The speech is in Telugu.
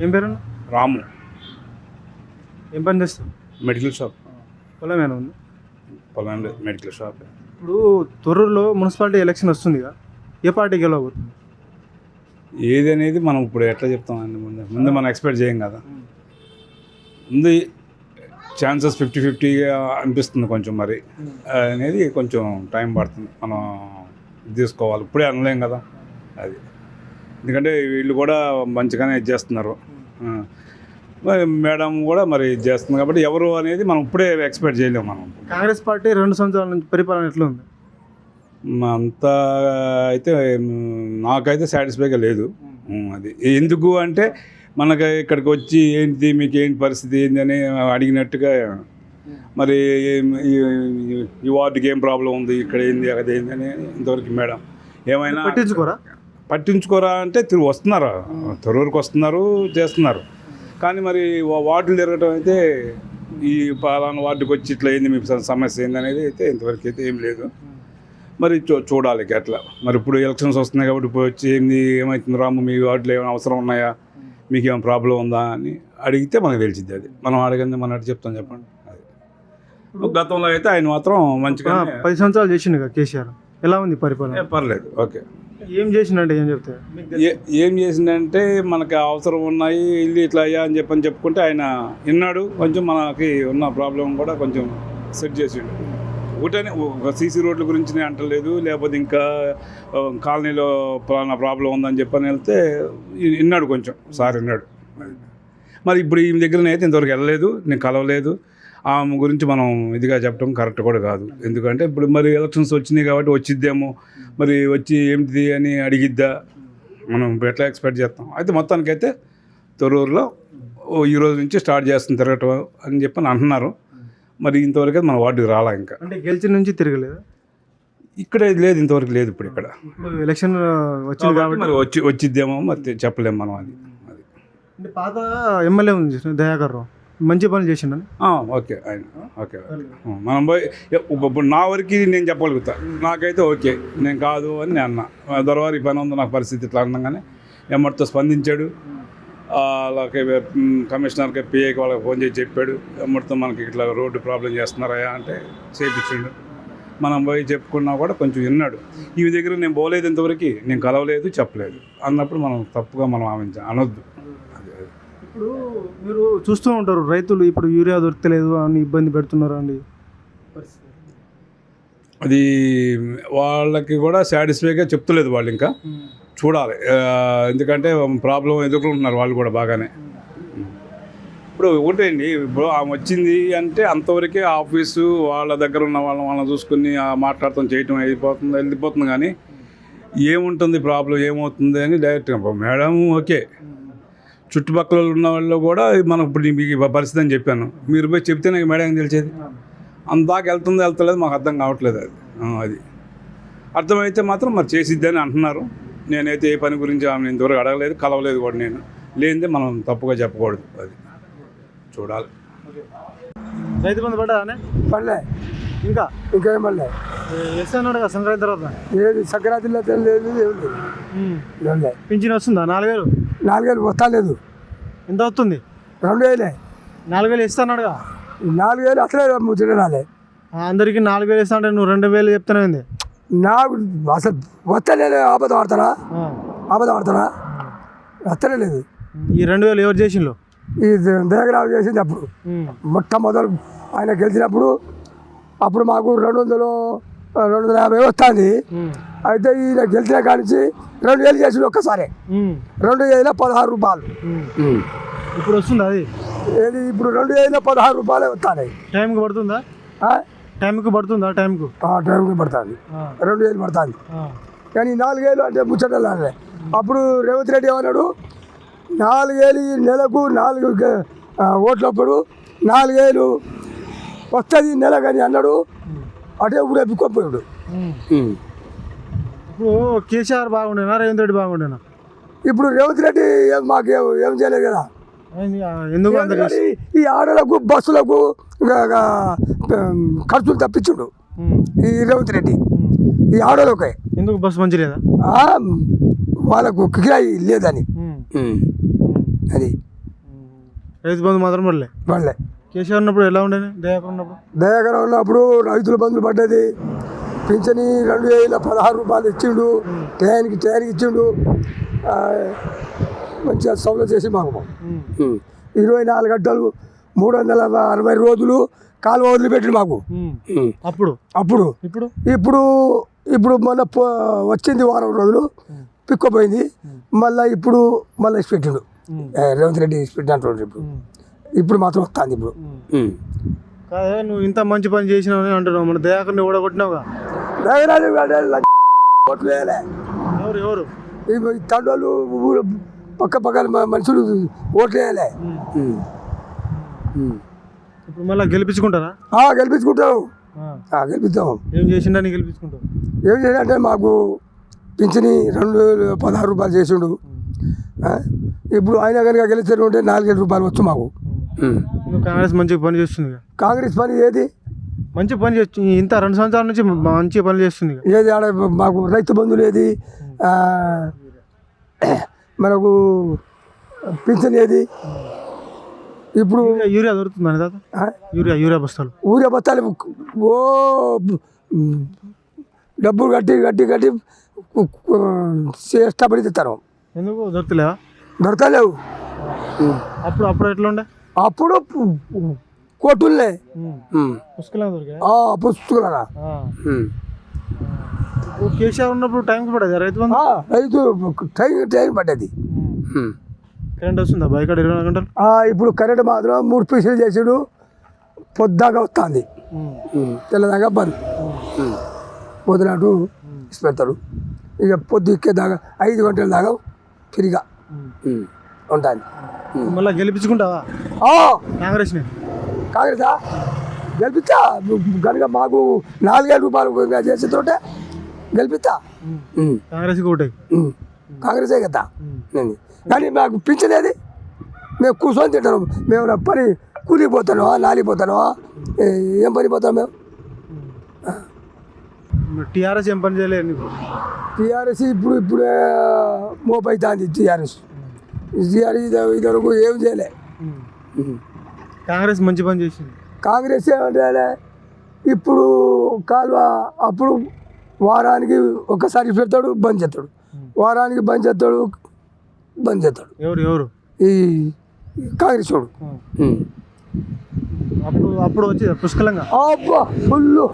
ఏం పేరు? రాము. ఏం పని చేస్తావు? Medical shop. పొలమేనా ఉంది? పొలం లేదు, మెడికల్ షాప్. ఇప్పుడు తొర్రూరులో మున్సిపాలిటీ ఎలక్షన్ వస్తుందిగా ఏ పార్టీ గెలవబోతుంది? ఏది అనేది మనం ఇప్పుడు ఎట్లా చెప్తామండి ముందు? ముందు మనం ఎక్స్పెక్ట్ చేయం కదా. ముందు ఛాన్సెస్ ఫిఫ్టీ ఫిఫ్టీగా అనిపిస్తుంది కొంచెం మరి. అనేది కొంచెం టైం పడుతుంది. మనం తీసుకోవాలి. ఇప్పుడే అనలేం కదా. అది. ఎందుకంటే వీళ్ళు కూడా మంచిగానే ఇది చేస్తున్నారు. ఆ. మరి మేడం కూడా మరి ఇది చేస్తుంది కాబట్టి ఎవరు అనేది మనం ఇప్పుడే ఎక్స్పెక్ట్ చేయలేము మనం. కాంగ్రెస్ పార్టీ రెండు సంవత్సరాల నుంచి పరిపాలన ఎట్లా ఉంది అంత అయితే నాకైతే సాటిస్ఫైగా లేదు. ఉమ్, అది. ఎందుకు అంటే మనకి ఇక్కడికి వచ్చి ఏంటి మీకు ఏంటి పరిస్థితి ఏంటి అని అడిగినట్టుగా మరి ఈ వార్డుకి ఏం ప్రాబ్లం ఉంది ఇక్కడ ఏంది అక్కడ ఏంది అని ఇంతవరకు మేడం ఏమైనా పట్టించుకోరా? పట్టించుకోరా అంటే తిరిగి వస్తున్నారు. తొరూరుకు వస్తున్నారు చేస్తున్నారు. కానీ మరి వార్డులు తిరగటం అయితే ఈ పలానా వార్డుకి వచ్చి ఇట్లా ఏంది మీ సమస్య ఏంది అనేది అయితే ఇంతవరకు అయితే ఏం లేదు. మరి చూ చూడాలి అట్లా. మరి ఇప్పుడు ఎలక్షన్స్ వస్తున్నాయి కాబట్టి ఇప్పుడు వచ్చి ఏంది ఏమవుతుంది రాము మీ వార్డులో ఏమైనా అవసరం ఉన్నాయా? మీకు ఏమైనా ప్రాబ్లం ఉందా అని అడిగితే మనకు తెలిసిద్ది అది. మనం అడగంది మనం అడిగి చెప్తాం చెప్పండి. అది. గతంలో అయితే ఆయన మాత్రం మంచిగా పది సంవత్సరాలు చేసిండు కేసీఆర్. ఎలా ఉంది పరిపాలన? పర్లేదు. ఓకే. ఏం చేసిందంటే ఏం చెప్తే ఏ- ఏం చేసిందంటే మనకి అవసరం ఉన్నాయి ఇల్లు ఇట్లా అయ్యా అని చెప్పని చెప్పుకుంటే ఆయన విన్నాడు కొంచెం మనకి ఉన్న ప్రాబ్లం కూడా కొంచెం సెట్ చేసిండు. ఒకటనే ఒక సీసీ రోడ్ల గురించి నేను అంటలేదు లేకపోతే ఇంకా కాలనీలో పలానా ప్రాబ్లం ఉందని చెప్పని వెళ్తే విన్నాడు కొంచెం సార్ విన్నాడు. మరి ఇప్పుడు ఈ దగ్గర అయితే ఇంతవరకు వెళ్ళలేదు నేను కలవలేదు. ఆమె గురించి మనం ఇదిగా చెప్పడం కరెక్ట్ కూడా కాదు. ఎందుకంటే ఇప్పుడు మరి ఎలక్షన్స్ వచ్చినాయి కాబట్టి వచ్చిద్దేమో. మరి వచ్చి ఏంటిది అని అడిగిద్దా? మనం ఎట్లా ఎక్స్పెక్ట్ చేస్తాం? అయితే మొత్తానికైతే తొరూరులో ఓ ఈ రోజు నుంచి స్టార్ట్ చేస్తుంది తిరగటం అని చెప్పని అంటున్నారు. మరి ఇంతవరకు మన వార్డుకి రాలా ఇంకా. అంటే గెలిచిన నుంచి తిరగలేదు? ఇక్కడ లేదు ఇంతవరకు లేదు ఇప్పుడు ఇక్కడ. ఎలక్షన్ వచ్చింది కాబట్టి మరి వచ్చి వచ్చిద్దేమో మరి చెప్పలేము మనం అది. అది పాత ఎమ్మెల్యే ఉంది దయాకర్ రావు. మంచి పనులు చేసిండని. ఓకే ఆయన ఓకే ఓకే. మనం పోయి ఇప్పుడు నా వరకు నేను చెప్పగలుగుతా. నాకైతే ఓకే నేను కాదు అని నేను అన్న. దొరవారి పని ఉంది నాకు పరిస్థితి ఇట్లా అనగానే ఎమ్మడితో స్పందించాడు. అలాగే కమిషనర్కి పిఏకి వాళ్ళకి ఫోన్ చేసి చెప్పాడు. ఎమ్మడితో మనకి ఇట్లా రోడ్డు ప్రాబ్లం చేస్తున్నారయ్యా అంటే చేయించాడు మనం పోయి చెప్పుకున్నా కూడా కొంచెం విన్నాడు. ఈ దగ్గర నేను పోలేదు ఇంతవరకు నేను కలవలేదు చెప్పలేదు. అన్నప్పుడు మనం తప్పుగా మనం ఆమె అనొద్దు. ఇప్పుడు మీరు చూస్తూ ఉంటారు రైతులు ఇప్పుడు యూరియా దొరకలేదు అని ఇబ్బంది పెడుతున్నారు అండి. అది వాళ్ళకి కూడా సాటిస్ఫైగా చెప్తలేదు వాళ్ళు ఇంకా. చూడాలి. ఎందుకంటే ప్రాబ్లం ఎదుర్కొంటున్నారు వాళ్ళు కూడా బాగానే. ఇప్పుడు ఒకటండి ఇప్పుడు ఆమె వచ్చింది అంటే అంతవరకే ఆఫీసు వాళ్ళ దగ్గర ఉన్న వాళ్ళని వాళ్ళని చూసుకుని మాట్లాడటం చేయటం అయిపోతుంది వెళ్ళిపోతుంది కానీ ఏముంటుంది ప్రాబ్లం ఏమవుతుంది అని డైరెక్ట్గా మేడం ఓకే. చుట్టుపక్కల ఉన్న వాళ్ళు కూడా మనం ఇప్పుడు మీకు పరిస్థితి అని చెప్పాను. మీరు పోయి చెప్తే నాకు మేడం తెలిసేది? అందాక వెళ్తుందో వెళ్తలేదు? మాకు అర్థం కావట్లేదు అది. అది. అర్థమైతే మాత్రం మరి చేసిద్ది అని అంటున్నారు. నేనైతే ఏ పని గురించి ఆమె ఇంతవరకు అడగలేదు కలవలేదు కూడా నేను. లేనిదే మనం తప్పుగా చెప్పకూడదు అది. చూడాలి. రైతు బంధు పడ్డానే పడలే. ఇంకా? ఇంకేం పడలే ఎస్ అన్నాడు కదా సంక్రాంతి తర్వాత? ఏది సంక్రాంతిలో లేదు ఏం లేదు. పింఛన్ వస్తుందా? నాలుగేళ్ళు వస్తా లేదు. ఎంత వస్తుంది? రెండు వేలే. నాలుగు వేలు ఇస్తా అన్నాడుగా? నాలుగేళ్ళు అసలే ముచ్చట రాలే. అందరికి నాలుగు వేలు ఇస్తా అంటే నువ్వు రెండు వేలు చెప్తున్నావు నాకు అసలు వస్తలేదు ఆపద ఆడతారా ఆపద ఆడతారా వస్తలే లేదు ఈ రెండు వేలు ఎవరు చేసిండ్రు? ఈ దేగరావు చేసింది అప్పుడు. మొట్టమొదలు ఆయన గెలిచినప్పుడు అప్పుడు మాకు రెండు వందలు రెండు వందల యాభై వస్తుంది. అయితే ఈయన గెలిచిన కానించి రెండు వేలు చేసిండు ఒక్కసారి. రెండు వేల పదహారు రూపాయలు. ఇప్పుడు వస్తుందా అది? ఏది ఇప్పుడు రెండు వేల పదహారు రూపాయలే వస్తాయి టైంకి పడుతుందా? టైంకి పడుతుందా? టైంకు? ఆ టైంకి పడుతుంది. రెండు వేలు పడుతుంది. కానీ నాలుగేళ్ళు అంటే ముచ్చటలానే అప్పుడు రేవంత్ రెడ్డి ఏమన్నాడు? నాలుగేళ్ళు ఈ నెలకు నాలుగు ఓట్లప్పుడు నాలుగేళ్ళు వస్తుంది నెల కానీ అన్నాడు. అటే ఊరేపుకోపోయాడు ఇప్పుడు కేసీఆర్ బాగుండేనా రేవంత్ రెడ్డి బాగుండేనా? ఇప్పుడు రేవంత్ రెడ్డి మాకు ఏం చేయలేదు కదా. ఎందుకు ఈ ఆడలకు బస్సులకు ఖర్చులు తప్పించుండు. ఈ రేవంత్ రెడ్డి. ఈ ఆడోళ్ళకే. ఎందుకు బస్సు మంచి లేదా? వాళ్ళకు కిరాయి లేదని. అది. రైతు బంధు మాత్రం పడలే? వాళ్ళే కేసీఆర్ ఉన్నప్పుడు ఎలా ఉండేది? దయాకర్ ఉన్నప్పుడు? దయాకరం ఉన్నప్పుడు రైతుల బంధులు పడ్డది. పింఛని రెండు వేల పదహారు రూపాయలు ఇచ్చిండు. టయానికి టయానికి ఇచ్చిండు. మంచిగా సౌలభ్యం చేసి మాకు. ఇరవై నాలుగు గంటలు మూడు వందల అరవై రోజులు కాలువ వదిలిపెట్టిండు మాకు. అప్పుడు? అప్పుడు. ఇప్పుడు? ఇప్పుడు ఇప్పుడు మొన్న వచ్చింది వారం రోజులు పిక్కపోయింది. మళ్ళీ ఇప్పుడు మళ్ళీ ఇచ్చి పెట్టిండు ఏ, రేవంత్ రెడ్డి ఇచ్చి పెట్టిన అంటున్నాడు ఇప్పుడు. ఇప్పుడు మాత్రం వస్తుంది ఇప్పుడు. కాదే నువ్వు ఇంత మంచి పని చేసినావు అంటున్నావు. మన దయాకర్ని ఓడగొట్టినావుగా లంచ ఓట్లు వేయలే ఎవరు ఎవరు? ఈ తండ్రులు ఊరు పక్క పక్కన మనుషులు ఓట్లు వేయలే ఇప్పుడు మళ్ళీ గెలిపించుకుంటారా? ఆ, గెలిపించుకుంటాం ఆ. ఆ, గెలిపిస్తాం ఏం చేసిండని గెలిపించుకుంటావు? ఏం చేయాలంటే మాకు పింఛని రెండు వేలు పదహారు రూపాయలు చేసిండు. ఆ, ఇప్పుడు ఆయన కనుక గెలిస్తే ఉంటే నాలుగేళ్ళ రూపాయలు వచ్చు మాకు. నువ్వు కాంగ్రెస్ మంచి పని చేస్తుంది. కాంగ్రెస్ పని ఏది? మంచి పని చేస్తుంది ఇంత రెండు సంవత్సరాల నుంచి మంచి పని చేస్తుంది. ఏది ఆడ మాకు రైతు బంధువులు ఏది? ఆ, మనకు పింఛన్ ఏది? ఇప్పుడు యూరియా యూరియా దొరుకుతుందని తాత? యూరియా యూరియా బస్తాలు. ఊరే బత్తాలు ఓ డబ్బులు కట్టి కట్టి కట్టి ఇష్టపడి తెస్తారు ఎందుకు? దొరుకుతలేవా? దొరకలేవు. అప్పుడు అప్పుడు ఎట్లా ఉండే అప్పుడు పుస్తకాలరా ఇప్పుడు కేసీఆర్ ఉన్నప్పుడు టైంకి పడేది రైతు రైతు టైం టైం పడ్డది. కరెంట్ వస్తుందా? బైక్ ఇరవై నాలుగు గంటలు? ఇప్పుడు కరెంట్ మాత్రం మూడు పీసులు చేసాడు. పొద్దాగా వస్తుంది. తెల్లదాకా బంద్. పొద్దునాటు ఇసి పెడతాడు ఇక పొద్దు ఎక్కేదాకా ఐదు గంటల దాకా ఫ్రీగా ఉంటుంది మళ్ళీ గెలిపించుకుంటావా? ఆ, కాంగ్రెస్ని? కాంగ్రెసా? గెలిపిస్తా కనుక మాకు నాలుగేళ్ళ రూపాయలు చేసేతోటే గెలిపిస్తా ఉమ్. కాంగ్రెసే కదా. నేను. కానీ మాకు పింఛనేది మేము కూర్చొని తింటాను మేము పని కూలిపోతాను నాలిపోతాను ఏం పని పోతాం మేము? టీఆర్ఎస్ ఏం పని చేయలేదు టీఆర్ఎస్ ఇప్పుడు ఇప్పుడే మోపు అవుతుంది టీఆర్ఎస్. టీఆర్ఎస్ ఇది వరకు ఏం చేయలే. కాంగ్రెస్ మంచి పని చేసింది. కాంగ్రెస్ ఏమంటే ఇప్పుడు కాలువ అప్పుడు వారానికి ఒకసారి పెడతాడు బంద్ చేస్తాడు. వారానికి బంద్ చేస్తాడు బంద్ చేస్తాడు. ఎవరు ఎవరు? ఈ కాంగ్రెస్ వాడు. అప్పుడు అప్పుడు వచ్చి పుష్కలంగా? అబ్బా ఫుల్